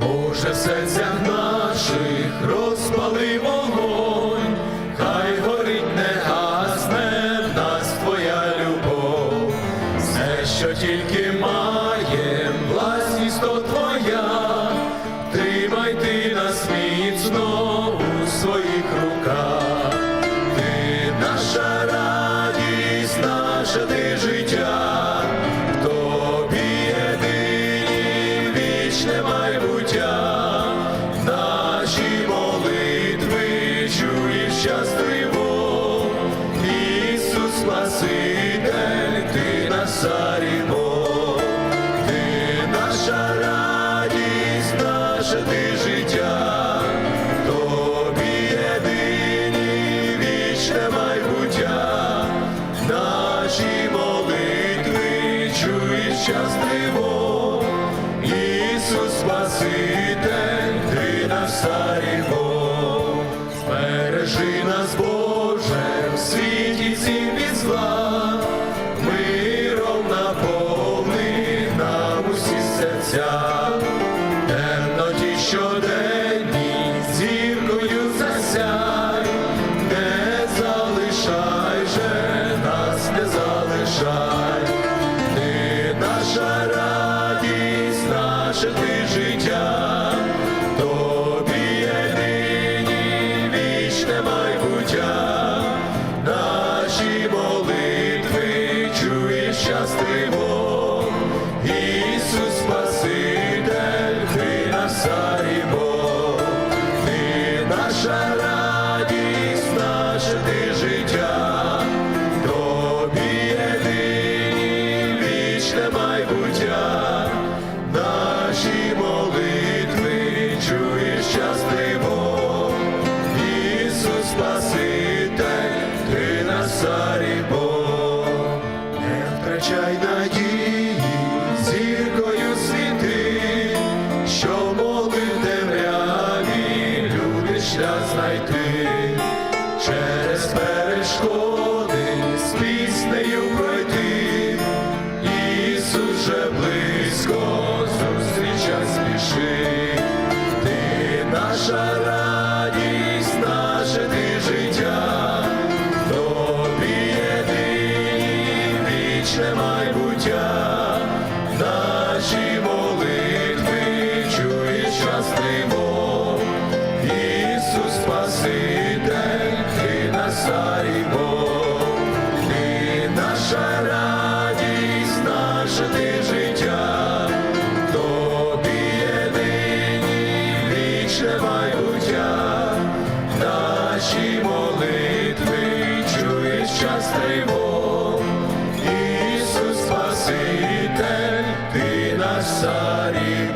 Боже, в серцях наших розпали вогонь, хай горить, не гасне в нас твоя любов, все, що тільки має, власність то твоя. Царімо, ти наша радість, наше ти життя, тобі єдині вічне майбуття, наші молитви чуєш щасливо, Ісус Спаситель, ти нас царімо, збережи нас, Боже, в залишай, ти наша радість, наше ти життя, тобі єдині вічне майбуття, наші молитви чуєш щасливо, Ісус Спаситель, ти нас ти наша радість, втрачай надії, зіркою світи, що молив темряві, люди шлях знайти, через перешкоди з піснею пройти, Ісус близько зустрічай спіши, наша вічне майбуття, наші молитви чуєш щасливо, Ісус Спаситель, ти нас царімо, ти наша радість, наше ти життя, тобі єдині вічне майбуття, наші молитви чуєш щасливо, passarei.